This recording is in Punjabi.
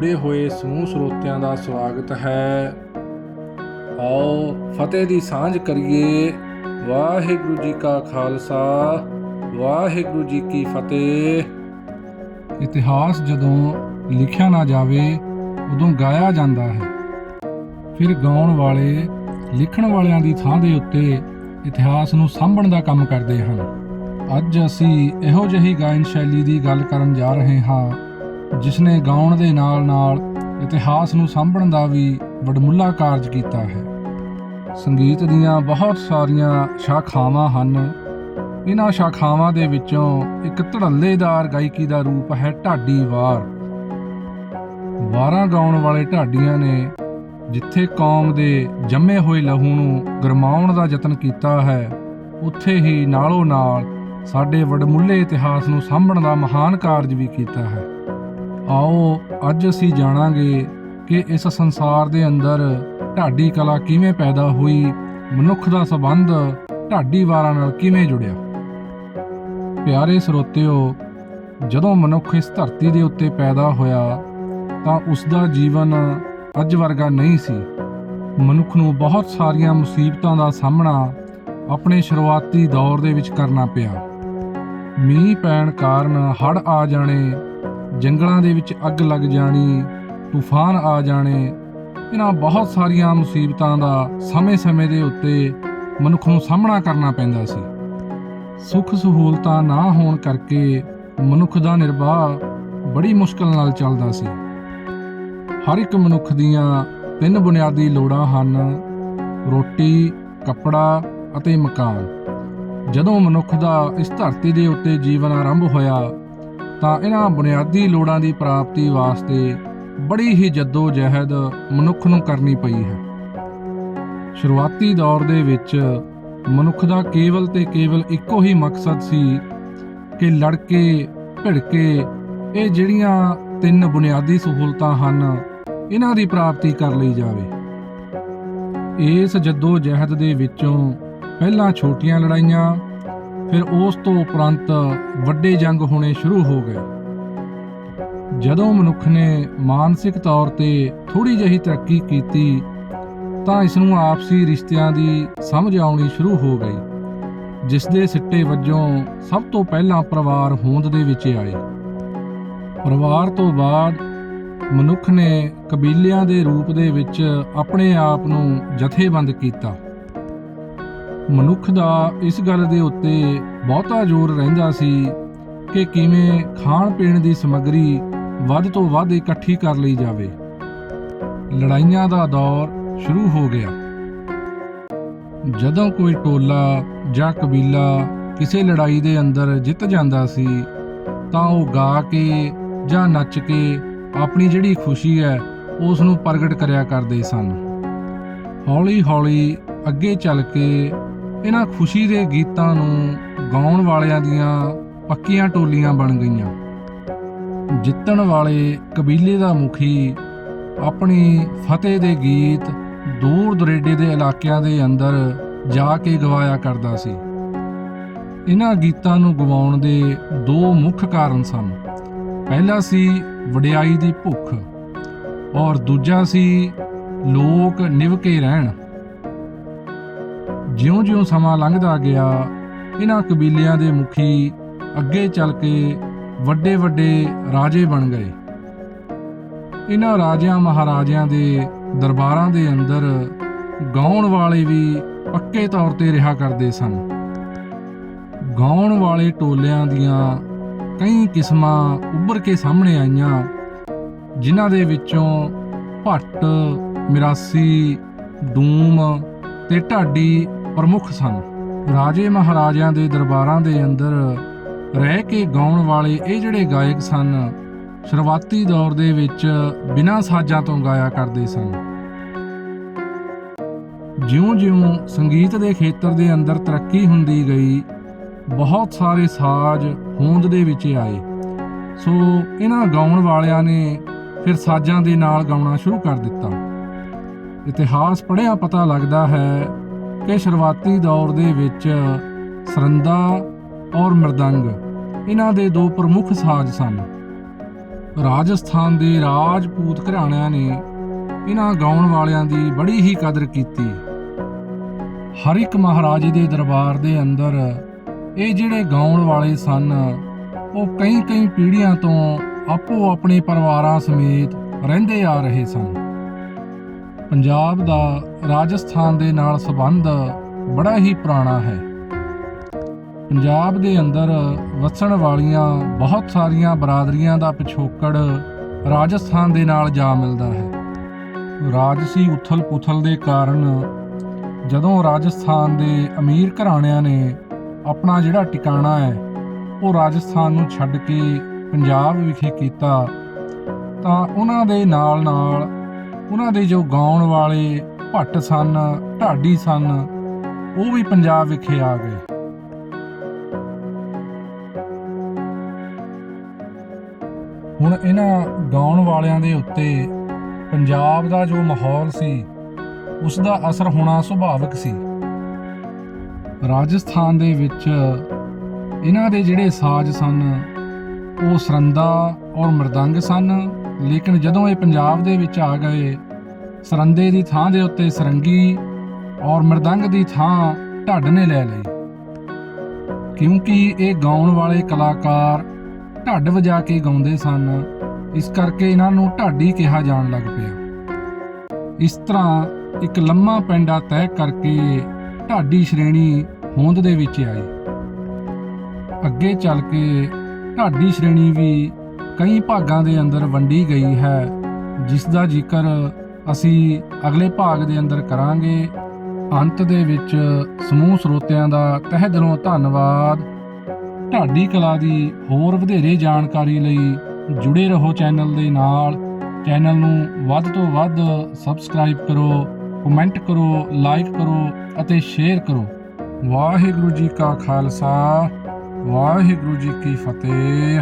ਜੁੜੇ ਹੋਏ ਸਮੂਹ ਸਰੋਤਿਆਂ ਦਾ ਸਵਾਗਤ ਹੈ। ਆਓ ਫਤਿਹ ਦੀ ਸਾਂਝ ਕਰੀਏ। ਵਾਹਿਗੁਰੂ ਜੀ ਕਾ ਖਾਲਸਾ, ਵਾਹਿਗੁਰੂ ਜੀ ਕੀ ਫਤਿਹ। ਇਤਿਹਾਸ ਜਦੋਂ ਲਿਖਿਆ ਨਾ ਜਾਵੇ, ਉਦੋਂ ਗਾਇਆ ਜਾਂਦਾ ਹੈ। ਫਿਰ ਗਾਉਣ ਵਾਲੇ, ਲਿਖਣ ਵਾਲਿਆਂ ਦੀ ਥਾਂ ਦੇ ਉੱਤੇ ਇਤਿਹਾਸ ਨੂੰ ਸਾਂਭਣ ਦਾ ਕੰਮ ਕਰਦੇ ਹਨ। ਅੱਜ ਅਸੀਂ ਇਹੋ ਜਿਹੀ ਗਾਇਨ ਸ਼ੈਲੀ ਦੀ ਗੱਲ ਕਰਨ ਜਾ ਰਹੇ ਹਾਂ ਜਿਸ ਨੇ ਗਾਉਣ ਦੇ ਨਾਲ-ਨਾਲ ਇਤਿਹਾਸ ਨੂੰ ਸਾਂਭਣ ਦਾ ਵੀ ਵਡਮੁੱਲਾ ਕਾਰਜ ਕੀਤਾ ਹੈ। ਸੰਗੀਤ ਦੀਆਂ ਬਹੁਤ ਸਾਰੀਆਂ ਸ਼ਾਖਾਵਾਂ ਹਨ। ਇਹਨਾਂ ਸ਼ਾਖਾਵਾਂ ਦੇ ਵਿੱਚੋਂ ਇੱਕ ਧੜੱਲੇਦਾਰ ਗਾਇਕੀ ਦਾ ਰੂਪ ਹੈ ਢਾਡੀ ਵਾਰ। ਵਾਰਾਂ ਗਾਉਣ ਵਾਲੇ ਢਾਡੀਆਂ ਨੇ ਜਿੱਥੇ ਕੌਮ ਦੇ ਜੰਮੇ ਹੋਏ ਲਹੂ ਨੂੰ ਗਰਮਾਉਣ ਦਾ ਯਤਨ ਕੀਤਾ ਹੈ, ਉੱਥੇ ਹੀ ਨਾਲੋਂ ਨਾਲ ਸਾਡੇ ਵਡਮੁੱਲੇ ਇਤਿਹਾਸ ਨੂੰ ਸਾਂਭਣ ਦਾ ਮਹਾਨ ਕਾਰਜ ਵੀ ਕੀਤਾ ਹੈ। ਆਓ, ਅੱਜ ਅਸੀਂ ਜਾਣਾਂਗੇ ਕਿ ਇਸ ਸੰਸਾਰ ਦੇ ਅੰਦਰ ਢਾਡੀ ਕਲਾ ਕਿਵੇਂ ਪੈਦਾ ਹੋਈ, ਮਨੁੱਖ ਦਾ ਸਬੰਧ ਢਾਡੀ ਵਾਰਾਂ ਨਾਲ ਕਿਵੇਂ ਜੁੜਿਆ? ਪਿਆਰੇ ਸਰੋਤਿਓ, ਜਦੋਂ ਮਨੁੱਖ ਇਸ ਧਰਤੀ ਦੇ ਉੱਤੇ ਪੈਦਾ ਹੋਇਆ, ਤਾਂ ਉਸ ਦਾ ਜੀਵਨ ਅੱਜ ਵਰਗਾ ਨਹੀਂ ਸੀ। ਮਨੁੱਖ ਨੂੰ ਬਹੁਤ ਸਾਰੀਆਂ ਮੁਸੀਬਤਾਂ ਦਾ ਸਾਹਮਣਾ ਆਪਣੇ ਸ਼ੁਰੂਆਤੀ ਦੌਰ ਦੇ ਵਿੱਚ ਕਰਨਾ ਪਿਆ। ਮੀਂਹ ਪੈਣ ਕਾਰਨ ਹੜ੍ਹ ਆ ਜਾਣੇ ਜੰਗਲਾਂ ਦੇ ਵਿੱਚ ਅੱਗ ਲੱਗ ਜਾਣੀ, ਤੂਫਾਨ ਆ ਜਾਣੇ, ਇਹਨਾਂ ਬਹੁਤ ਸਾਰੀਆਂ ਮੁਸੀਬਤਾਂ ਦਾ ਸਮੇਂ-ਸਮੇਂ ਦੇ ਉੱਤੇ ਮਨੁੱਖ ਨੂੰ ਸਾਹਮਣਾ ਕਰਨਾ ਪੈਂਦਾ ਸੀ। ਸੁੱਖ ਸਹੂਲਤਾਂ ਨਾ ਹੋਣ ਕਰਕੇ ਮਨੁੱਖ ਦਾ ਨਿਰਵਾਹ ਬੜੀ ਮੁਸ਼ਕਲ ਨਾਲ ਚੱਲਦਾ ਸੀ। ਹਰ ਇੱਕ ਮਨੁੱਖ ਦੀਆਂ ਤਿੰਨ ਬੁਨਿਆਦੀ ਲੋੜਾਂ ਹਨ, ਰੋਟੀ, ਕੱਪੜਾ ਅਤੇ ਮਕਾਨ। ਜਦੋਂ ਮਨੁੱਖ ਦਾ ਇਸ ਧਰਤੀ ਦੇ ਉੱਤੇ ਜੀਵਨ ਆਰੰਭ ਹੋਇਆ ਤਾਂ ਇਹਨਾਂ ਬੁਨਿਆਦੀ ਲੋੜਾਂ ਦੀ ਪ੍ਰਾਪਤੀ ਵਾਸਤੇ ਬੜੀ ਹੀ ਜਹਿਦ ਮਨੁੱਖ ਨੂੰ ਕਰਨੀ ਪਈ ਹੈ। ਸ਼ੁਰੂਆਤੀ ਦੌਰ ਦੇ ਵਿੱਚ ਮਨੁੱਖ ਦਾ ਕੇਵਲ ਤੇ ਕੇਵਲ ਇੱਕੋ ਹੀ ਮਕਸਦ ਸੀ ਕਿ ਲੜਕੇ, ਭਿੜਕੇ, ਇਹ ਜਿਹੜੀਆਂ ਤਿੰਨ ਬੁਨਿਆਦੀ ਸਹੂਲਤਾਂ ਹਨ, ਇਹਨਾਂ ਦੀ ਪ੍ਰਾਪਤੀ ਕਰ ਲਈ ਜਾਵੇ। ਇਸ ਜੱਦੋ ਜਹਿਦ ਦੇ ਵਿੱਚੋਂ ਪਹਿਲਾਂ ਛੋਟੀਆਂ ਲੜਾਈਆਂ ਫਿਰ ਉਸ ਤੋਂ ਉਪਰੰਤ ਵੱਡੇ ਜੰਗ ਹੋਣੇ ਸ਼ੁਰੂ ਹੋ ਗਏ। ਜਦੋਂ ਮਨੁੱਖ ਨੇ ਮਾਨਸਿਕ ਤੌਰ ਤੇ ਥੋੜੀ ਜਿਹੀ ਤਰੱਕੀ ਕੀਤੀ, ਤਾਂ ਇਸ ਨੂੰ ਆਪਸੀ ਰਿਸ਼ਤਿਆਂ ਦੀ ਸਮਝ ਆਉਣੀ ਸ਼ੁਰੂ ਹੋ ਗਈ, ਜਿਸ ਦੇ ਸਿੱਟੇ ਵਜੋਂ ਸਭ ਤੋਂ ਪਹਿਲਾਂ ਪਰਿਵਾਰ ਹੋਂਦ ਦੇ ਵਿੱਚ ਆਏ। ਪਰਿਵਾਰ ਤੋਂ ਬਾਅਦ ਮਨੁੱਖ ਨੇ ਕਬੀਲਿਆਂ ਦੇ ਰੂਪ ਦੇ ਵਿੱਚ ਆਪਣੇ ਆਪ ਨੂੰ ਜਥੇਬੰਦ ਕੀਤਾ। ਮਨੁੱਖ ਦਾ ਇਸ ਗੱਲ ਦੇ ਉੱਤੇ ਬਹੁਤਾ ਜ਼ੋਰ ਰਹਿੰਦਾ ਸੀ ਕਿ ਕਿਵੇਂ ਖਾਣ ਪੀਣ ਦੀ ਸਮੱਗਰੀ ਵੱਧ ਤੋਂ ਵੱਧ ਇਕੱਠੀ ਕਰ ਲਈ ਜਾਵੇ। ਲੜਾਈਆਂ ਦਾ ਦੌਰ ਸ਼ੁਰੂ ਹੋ ਗਿਆ। ਜਦੋਂ ਕੋਈ ਟੋਲਾ ਜਾਂ ਕਬੀਲਾ ਕਿਸੇ ਲੜਾਈ ਦੇ ਅੰਦਰ ਜਿੱਤ ਜਾਂਦਾ ਸੀ, ਤਾਂ ਉਹ ਗਾ ਕੇ ਜਾਂ ਨੱਚ ਕੇ ਆਪਣੀ ਜਿਹੜੀ ਖੁਸ਼ੀ ਹੈ, ਉਸ ਨੂੰ ਪ੍ਰਗਟ ਕਰਿਆ ਕਰਦੇ ਸਨ। ਹੌਲੀ-ਹੌਲੀ ਅੱਗੇ ਚੱਲ ਕੇ ਇਹਨਾਂ ਖੁਸ਼ੀ ਦੇ ਗੀਤਾਂ ਨੂੰ ਗਾਉਣ ਵਾਲਿਆਂ ਦੀਆਂ ਪੱਕੀਆਂ ਟੋਲੀਆਂ ਬਣ ਗਈਆਂ। ਜਿੱਤਣ ਵਾਲੇ ਕਬੀਲੇ ਦਾ ਮੁਖੀ ਆਪਣੀ ਫਤਿਹ ਦੇ ਗੀਤ ਦੂਰ ਦਰੇਡੇ ਦੇ ਇਲਾਕਿਆਂ ਦੇ ਅੰਦਰ ਜਾ ਕੇ ਗਵਾਇਆ ਕਰਦਾ ਸੀ। ਇਹਨਾਂ ਗੀਤਾਂ ਨੂੰ ਗਵਾਉਣ ਦੇ ਦੋ ਮੁੱਖ ਕਾਰਨ ਸਨ। ਪਹਿਲਾ ਸੀ ਵਡਿਆਈ ਦੀ ਭੁੱਖ ਔਰ ਦੂਜਾ ਸੀ ਲੋਕ ਨਿਵ ਕੇ ਰਹਿਣ। ਜਿਉਂ-ਜਿਉਂ ਸਮਾਂ ਲੰਘਦਾ ਗਿਆ ਇਹਨਾਂ ਕਬੀਲਿਆਂ ਦੇ ਮੁਖੀ ਅੱਗੇ ਚੱਲ ਕੇ ਵੱਡੇ ਵੱਡੇ ਰਾਜੇ ਬਣ ਗਏ। ਇਹਨਾਂ ਰਾਜਿਆਂ ਮਹਾਰਾਜਿਆਂ ਦੇ ਦਰਬਾਰਾਂ ਦੇ ਅੰਦਰ ਗਾਉਣ ਵਾਲੇ ਵੀ ਪੱਕੇ ਤੌਰ ਤੇ ਰਿਹਾ ਕਰਦੇ ਸਨ। ਗਾਉਣ ਵਾਲੇ ਟੋਲਿਆਂ ਦੀਆਂ ਕਈ ਕਿਸਮਾਂ ਉੱਭਰ ਕੇ ਸਾਹਮਣੇ ਆਈਆਂ, ਜਿਨ੍ਹਾਂ ਦੇ ਵਿੱਚੋਂ ਭੱਟ, ਮਿਰਾਸੀ ਡੂਮ ਤੇ ਢਾਡੀ ਪ੍ਰਮੁੱਖ ਸਨ। ਰਾਜੇ ਮਹਾਰਾਜਿਆਂ ਦੇ ਦਰਬਾਰਾਂ ਦੇ ਅੰਦਰ ਰਹਿ ਕੇ ਗਾਉਣ ਵਾਲੇ ਇਹ ਜਿਹੜੇ ਗਾਇਕ ਸਨ, ਸ਼ੁਰੂਆਤੀ ਦੌਰ ਦੇ ਵਿੱਚ ਬਿਨਾਂ ਸਾਜ਼ਾਂ ਤੋਂ ਗਾਇਆ ਕਰਦੇ ਸਨ। ਜਿਉਂ-ਜਿਉਂ ਸੰਗੀਤ ਦੇ ਖੇਤਰ ਦੇ ਅੰਦਰ ਤਰੱਕੀ ਹੁੰਦੀ ਗਈ, ਬਹੁਤ ਸਾਰੇ ਸਾਜ਼ ਹੋਂਦ ਦੇ ਵਿੱਚ ਆਏ। ਸੋ ਇਹਨਾਂ ਗਾਉਣ ਵਾਲਿਆਂ ਨੇ ਫਿਰ ਸਾਜ਼ਾਂ ਦੇ ਨਾਲ ਗਾਉਣਾ ਸ਼ੁਰੂ ਕਰ ਦਿੱਤਾ। ਇਤਿਹਾਸ ਪੜ੍ਹਿਆ ਪਤਾ ਲੱਗਦਾ ਹੈ ਕਿ ਸ਼ੁਰੂਆਤੀ ਦੌਰ ਦੇ ਵਿੱਚ ਸਰੰਦਾ ਔਰ ਮਰਦੰਗ, ਇਹਨਾਂ ਦੇ ਦੋ ਪ੍ਰਮੁੱਖ ਸਾਜ਼ ਸਨ। ਰਾਜਸਥਾਨ ਦੇ ਰਾਜਪੂਤ ਘਰਾਣਿਆਂ ਨੇ ਇਹਨਾਂ ਗਾਉਣ ਵਾਲਿਆਂ ਦੀ ਬੜੀ ਹੀ ਕਦਰ ਕੀਤੀ। ਹਰ ਇੱਕ ਮਹਾਰਾਜੇ ਦੇ ਦਰਬਾਰ ਦੇ ਅੰਦਰ ਇਹ ਜਿਹੜੇ ਗਾਉਣ ਵਾਲੇ ਸਨ, ਉਹ ਕਈ ਕਈ ਪੀੜ੍ਹੀਆਂ ਤੋਂ ਆਪੋ ਆਪਣੇ ਪਰਿਵਾਰਾਂ ਸਮੇਤ ਰਹਿੰਦੇ ਆ ਰਹੇ ਸਨ। ਪੰਜਾਬ ਦਾ ਰਾਜਸਥਾਨ ਦੇ ਨਾਲ ਸੰਬੰਧ ਬੜਾ ਹੀ ਪੁਰਾਣਾ ਹੈ। ਪੰਜਾਬ ਦੇ ਅੰਦਰ ਵਸਣ ਵਾਲੀਆਂ ਬਹੁਤ ਸਾਰੀਆਂ ਬਰਾਦਰੀਆਂ ਦਾ ਪਿਛੋਕੜ ਰਾਜਸਥਾਨ ਦੇ ਨਾਲ ਜਾ ਮਿਲਦਾ ਹੈ। ਰਾਜਸੀ ਉਥਲ-ਪੁਥਲ ਦੇ ਕਾਰਨ ਜਦੋਂ ਰਾਜਸਥਾਨ ਦੇ ਅਮੀਰ ਘਰਾਣਿਆਂ ਨੇ ਆਪਣਾ ਜਿਹੜਾ ਟਿਕਾਣਾ ਹੈ, ਉਹ ਰਾਜਸਥਾਨ ਨੂੰ ਛੱਡ ਕੇ ਪੰਜਾਬ ਵਿਖੇ ਕੀਤਾ, ਤਾਂ ਉਹਨਾਂ ਦੇ ਨਾਲ ਨਾਲ ਉਹਨਾਂ ਦੇ ਜੋ ਗਾਉਣ ਵਾਲੇ ਭੱਟ ਸਨ, ਢਾਡੀ ਸਨ, ਉਹ ਵੀ ਪੰਜਾਬ ਵਿਖੇ ਆ ਗਏ। ਹੁਣ ਇਹਨਾਂ ਗਾਉਣ ਵਾਲਿਆਂ ਦੇ ਉੱਤੇ ਪੰਜਾਬ ਦਾ ਜੋ ਮਾਹੌਲ ਸੀ, ਉਸ ਦਾ ਅਸਰ ਹੋਣਾ ਸੁਭਾਵਿਕ ਸੀ। ਰਾਜਸਥਾਨ ਦੇ ਵਿੱਚ ਇਹਨਾਂ ਦੇ ਜਿਹੜੇ ਸਾਜ਼ ਸਨ ਉਹ ਸਰੰਦਾ ਔਰ ਮਰਦੰਗ ਸਨ। ਲੇਕਿਨ ਜਦੋਂ ਇਹ ਪੰਜਾਬ ਦੇ ਵਿੱਚ ਆ ਗਏ, ਸਰੰਦੇ ਦੀ ਥਾਂ ਦੇ ਉੱਤੇ ਸਰੰਗੀ ਔਰ ਮਰਦੰਗ ਦੀ ਥਾਂ ਢੱਡ ਨੇ ਲੈ ਲਈ। ਕਿਉਂਕਿ ਇਹ ਗਾਉਣ ਵਾਲੇ ਕਲਾਕਾਰ ਢੱਡ ਵਜਾ ਕੇ ਗਾਉਂਦੇ ਸਨ, ਇਸ ਕਰਕੇ ਇਹਨਾਂ ਨੂੰ ਢਾਡੀ ਕਿਹਾ ਜਾਣ ਲੱਗ ਪਿਆ। ਇਸ ਤਰ੍ਹਾਂ ਇੱਕ ਲੰਮਾ ਪੈਂਡਾ ਤੈਅ ਕਰਕੇ ਢਾਡੀ ਸ਼੍ਰੇਣੀ ਹੋਂਦ ਦੇ ਵਿੱਚ ਆਈ। ਅੱਗੇ ਚੱਲ ਕੇ ਢਾਡੀ ਸ਼੍ਰੇਣੀ ਵੀ ਕਈ ਭਾਗਾਂ ਦੇ ਅੰਦਰ ਵੰਡੀ ਗਈ ਹੈ, ਜਿਸ ਦਾ ਜ਼ਿਕਰ ਅਸੀਂ ਅਗਲੇ ਭਾਗ ਦੇ ਅੰਦਰ ਕਰਾਂਗੇ। ਅੰਤ ਦੇ ਵਿੱਚ ਸਮੂਹ ਸਰੋਤਿਆਂ ਦਾ ਤਹਿ ਦਿਲੋਂ ਧੰਨਵਾਦ। ਢਾਡੀ ਕਲਾ ਦੀ ਹੋਰ ਵਧੇਰੇ ਜਾਣਕਾਰੀ ਲਈ ਜੁੜੇ ਰਹੋ ਚੈਨਲ ਦੇ ਨਾਲ। ਚੈਨਲ ਨੂੰ ਵੱਧ ਤੋਂ ਵੱਧ ਸਬਸਕ੍ਰਾਈਬ ਕਰੋ, ਕਮੈਂਟ ਕਰੋ, ਲਾਈਕ ਕਰੋ ਅਤੇ ਸ਼ੇਅਰ ਕਰੋ। ਵਾਹਿਗੁਰੂ ਜੀ ਕਾ ਖਾਲਸਾ। ਵਾਹਿਗੁਰੂ ਜੀ ਕੀ ਫਤਿਹ।